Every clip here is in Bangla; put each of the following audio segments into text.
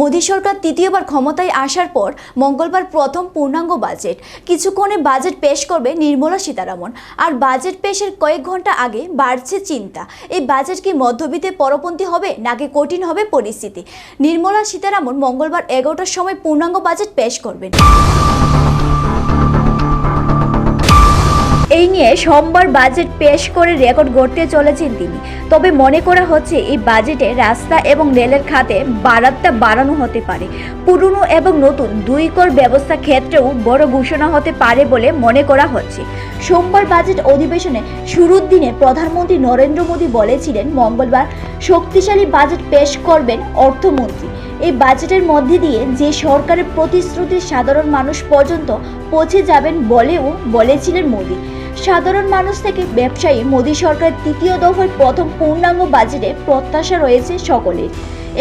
মোদী সরকার তৃতীয়বার ক্ষমতায় আসার পর মঙ্গলবার প্রথম পূর্ণাঙ্গ বাজেট। কিছুক্ষণে বাজেট পেশ করবে নির্মলা সীতারামন। আর বাজেট পেশের কয়েক ঘণ্টা আগে বাড়ছে চিন্তা। এই বাজেট কি মধ্যবিত্তে পরপন্থী হবে নাকি কঠিন হবে পরিস্থিতি? নির্মলা সীতারামন মঙ্গলবার এগারোটার সময় পূর্ণাঙ্গ বাজেট পেশ করবেন। এই নিয়ে সোমবার বাজেট পেশ করে রেকর্ড গড়তে চলেছেন তিনি। তবে মনে করা হচ্ছে এই বাজেটে রাস্তা এবং রেলের খাতে বারাতটা বাড়ানো হতে পারে। পুরনো এবং নতুন দুই কর ব্যবস্থা ক্ষেত্রেও বড় ঘোষণা হতে পারে বলে মনে করা হচ্ছে। সোমবার বাজেট অধিবেশনে শুরুর দিনে প্রধানমন্ত্রী নরেন্দ্র মোদী বলেছিলেন, মঙ্গলবার শক্তিশালী বাজেট পেশ করবেন অর্থমন্ত্রী। এই বাজেটের মধ্যে দিয়ে যে সরকারের প্রতিশ্রুতি সাধারণ মানুষ পর্যন্ত পৌঁছে যাবেন বলেও বলেছিলেন মোদী। সাধারণ মানুষ থেকে ব্যবসায়ী, মোদী সরকারের তৃতীয় দফার প্রথম পূর্ণাঙ্গ বাজেটে প্রত্যাশা রয়েছে সকলের।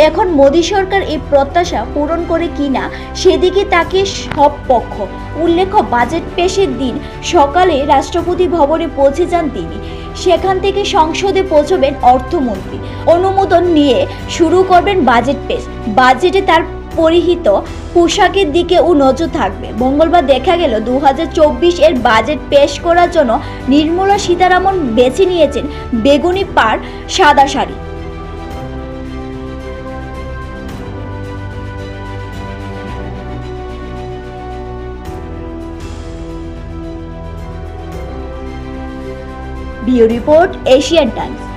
এখন মোদী সরকার এই প্রত্যাশা পূরণ করে কিনা সেদিকে তাকে সব পক্ষ। উল্লেখ্য, বাজেট পেশের দিন সকালে রাষ্ট্রপতি ভবনে পৌঁছে যান তিনি। সেখান থেকে সংসদে পৌঁছবেন অর্থমন্ত্রী। অনুমোদন নিয়ে শুরু করবেন বাজেট পেশ। বাজেটে তার পরিহিত পোশাকের দিকেও নজর থাকবে। মঙ্গলবার দেখা গেল দু হাজার চব্বিশ এর বাজেট পেশ করার জন্য নির্মলা সীতারামন বেছে নিয়েছেন বেগুনি পার সাদা শাড়ি। বিউ রিপোর্ট এশিয়ান টাইমস।